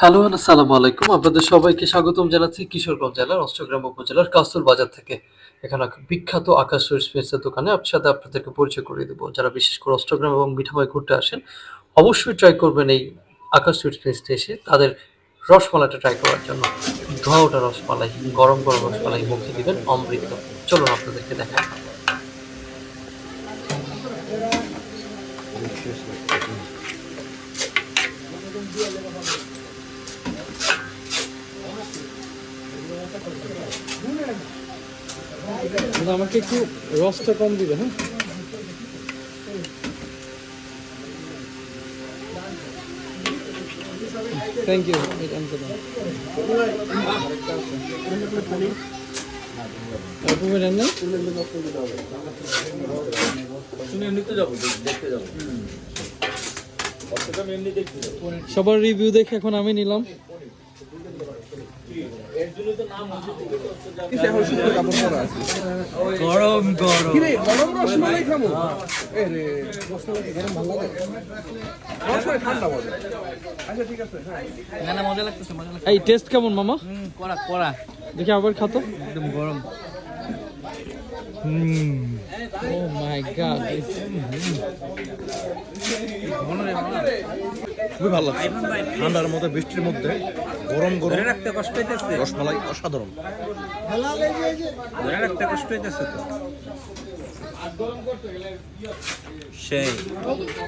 Hello আসসালামু আলাইকুম। আপনাদের সবাইকে স্বাগতম জানাচ্ছি কিশোরগঞ্জ জেলার অষ্টগ্রাম উপজেলার কাস্তুর বাজার থেকে। এখানে বিখ্যাত আকাশ স্পেসের দোকানে। আপনার সাথে আপনাদেরকে পরিচয় করিয়ে দেবো। যারা বিশেষ করে অষ্টগ্রাম এবং মিঠাময় ঘুরতে আসেন অবশ্যই ট্রাই করবেন এই আকাশ সুইট স্পেসে এসে। তাদের রসমালাইটা ট্রাই করার জন্য ধোয়া ওঠা রসমালাই গরম গরম রসমালাই মুখে দিবেন অমৃত। চলুন আপনাদেরকে দেখায় দাদা, আমাকে একটু রসটা কম দিবে হ্যাঁ? থ্যাংক ইউ সবার রিভিউ দেখে এখন আমি নিলাম। গরম গরম। কিরে গরম রসমালাই খামো এ রে রসমালাই গরম ভালো লাগে? রসমালাই ঠান্ডা মজা। আচ্ছা ঠিক আছে না না মজা লাগতেছে মজা লাগতেছে। এই টেস্ট কেমন মামা? হুম কড়া কড়া দেখি আবার খাতো একদম গরম। ও মাই গড খুবই ভালো লাগছে। ঠান্ডার মধ্যে বৃষ্টির মধ্যে। গরম গরম। রাখতে কষ্ট হইতেছে? রসমালাই অসাধারণ। ধরে রাখতে কষ্ট হইতেছে তো? সেই।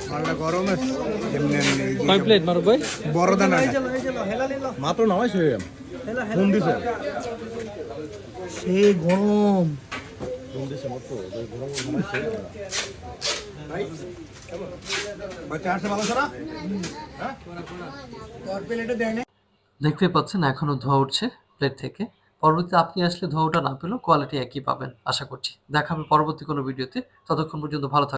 ঠান্ডা গরমে কয় প্লেট মারুক ভাই? বড় দানা মাত্র ফোন দিছে। সেই গরম। ফোন দিছে মাত্র গরম নামাইছে। বাচ্চা আসছে ভালো সারা? দেখতে পাচ্ছেন এখনও ধোয়া উঠছে প্লেট থেকে। পরবর্তীতে আপনি আসলে ধোয়াটা না পেলেও কোয়ালিটি একই পাবেন, আশা করছি। দেখা হবে পরবর্তী কোনো ভিডিওতে ততক্ষণ পর্যন্ত ভালো থাকবেন